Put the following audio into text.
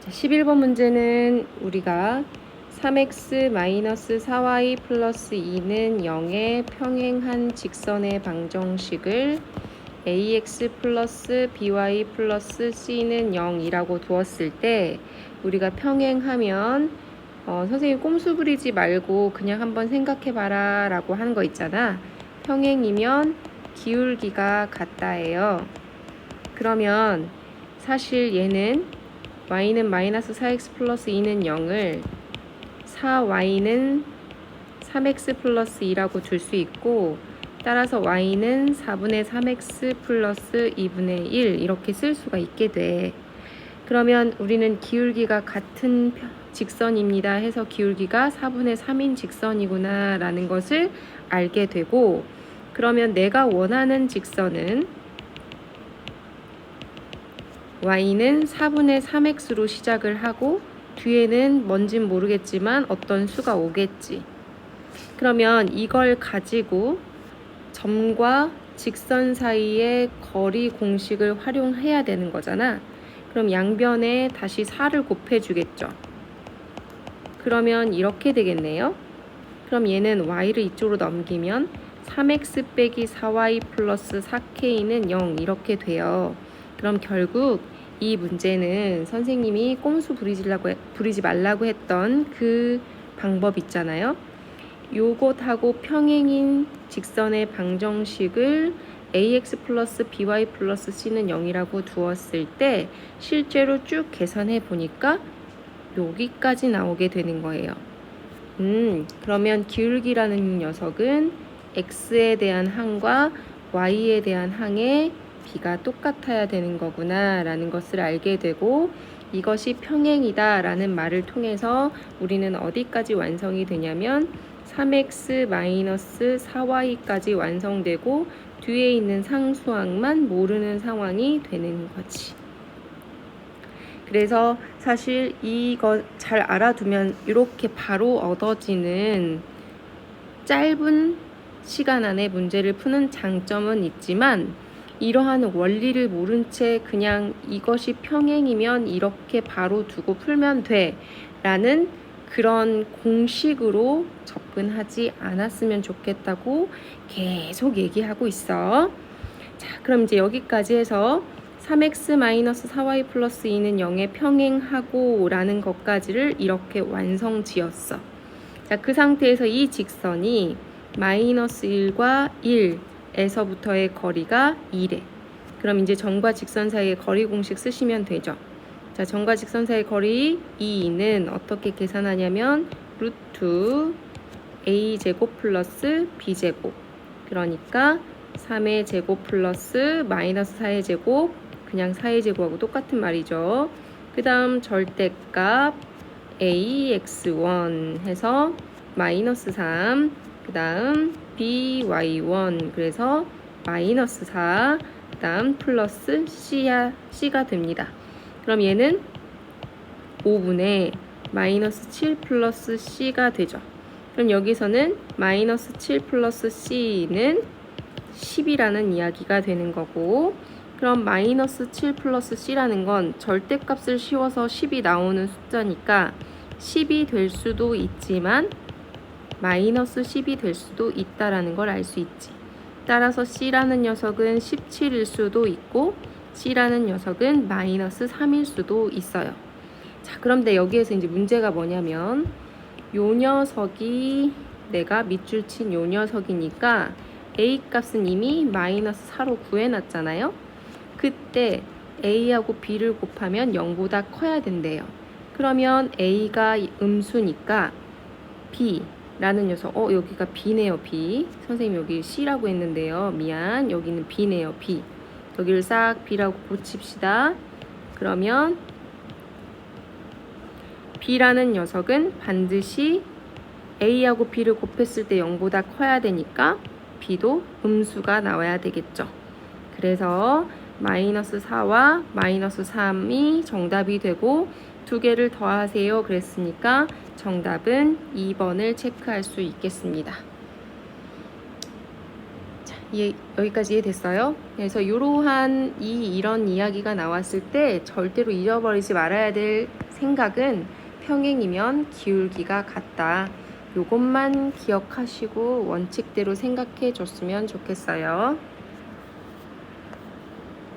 자, 11번 문제는 우리가 3x-4y 플러스 2는 0의 평행한 직선의 방정식을 ax 플러스 by 플러스 c는 0이라고 두었을 때 우리가 평행하면 어, 선생님 꼼수 부리지 말고 그냥 한번 생각해봐라 라고 하는 거 있잖아. 평행이면 기울기가 같다예요. 그러면 사실 얘는 y는 마이너스 4x 플러스 2는 0을 4y는 3x 플러스 2라고 줄 수 있고 따라서 y는 4분의 3x 플러스 2분의 1 이렇게 쓸 수가 있게 돼. 그러면 우리는 기울기가 같은 펴- 직선입니다 해서 기울기가 4분의 3인 직선이구나 라는 것을 알게 되고 그러면 내가 원하는 직선은 y는 4분의 3x로 시작을 하고 뒤에는 뭔진 모르겠지만 어떤 수가 오겠지. 그러면 이걸 가지고 점과 직선 사이의 거리 공식을 활용해야 되는 거잖아. 그럼 양변에 다시 4를 곱해주겠죠. 그러면 이렇게 되겠네요. 그럼 얘는 y를 이쪽으로 넘기면 3x 빼기 4y 플러스 4k는 0 이렇게 돼요. 그럼 결국 이 문제는 선생님이 꼼수 부리지라고 해- 부리지 말라고 했던 그 방법 있잖아요. 요것하고 평행인 직선의 방정식을 ax 플러스 by 플러스 c는 0이라고 두었을 때 실제로 쭉 계산해 보니까 여기까지 나오게 되는 거예요. 음, 그러면 기울기라는 녀석은 x에 대한 항과 y에 대한 항의 비가 똑같아야 되는 거구나 라는 것을 알게 되고 이것이 평행이다 라는 말을 통해서 우리는 어디까지 완성이 되냐면 3x-4y까지 완성되고 뒤에 있는 상수항만 모르는 상황이 되는 거지. 그래서 사실 이거 잘 알아두면 이렇게 바로 얻어지는 짧은 시간 안에 문제를 푸는 장점은 있지만 이러한 원리를 모른 채 그냥 이것이 평행이면 이렇게 바로 두고 풀면 돼 라는 그런 공식으로 접근하지 않았으면 좋겠다고 계속 얘기하고 있어. 자, 그럼 이제 여기까지 해서 3x-4y 플러스 2는 0에 평행하고 라는 것까지를 이렇게 완성 지었어. 자, 그 상태에서 이 직선이 마이너스 1과 1 에서부터의 거리가 2래. 그럼 이제 점과 직선 사이의 거리 공식 쓰시면 되죠. 자, 점과 직선 사이의 거리 2는 어떻게 계산하냐면 루트 a 제곱 플러스 b 제곱. 그러니까 3의 제곱 플러스 마이너스 4의 제곱 그냥 4의 제곱하고 똑같은 말이죠. 그 다음 절대값 ax1 해서 마이너스 3, 그 다음 by1 그래서 마이너스 4, 그 다음 플러스 c야, c가 됩니다. 그럼 얘는 5분의 마이너스 7 플러스 c가 되죠. 그럼 여기서는 마이너스 7 플러스 c는 10이라는 이야기가 되는 거고 그럼 마이너스 7 플러스 c라는 건 절대값을 씌워서 10이 나오는 숫자니까 10이 될 수도 있지만 마이너스 10이 될 수도 있다라는 걸 알 수 있지. 따라서 c라는 녀석은 17일 수도 있고 c라는 녀석은 마이너스 3일 수도 있어요. 자, 그런데 여기에서 이제 문제가 뭐냐면 요 녀석이 내가 밑줄 친 요 녀석이니까 a 값은 이미 마이너스 4로 구해놨잖아요. 그때 a하고 b를 곱하면 0보다 커야 된대요. 그러면 a가 음수니까 b 라는 녀석, 어 여기가 b네요 b. 선생님 여기 c라고 했는데요. 미안, 여기는 b네요 b. 여기를 싹 b라고 고칩시다. 그러면 b라는 녀석은 반드시 a하고 b를 곱했을 때 0보다 커야 되니까 b도 음수가 나와야 되겠죠. 그래서 마이너스 4와 마이너스 3이 정답이 되고 두 개를 더하세요 그랬으니까 정답은 2번을 체크할 수 있겠습니다. 자, 이해, 여기까지 이해됐어요? 그래서 이러한 이 이런 이야기가 나왔을 때 절대로 잊어버리지 말아야 될 생각은 평행이면 기울기가 같다. 요것만 기억하시고 원칙대로 생각해 줬으면 좋겠어요.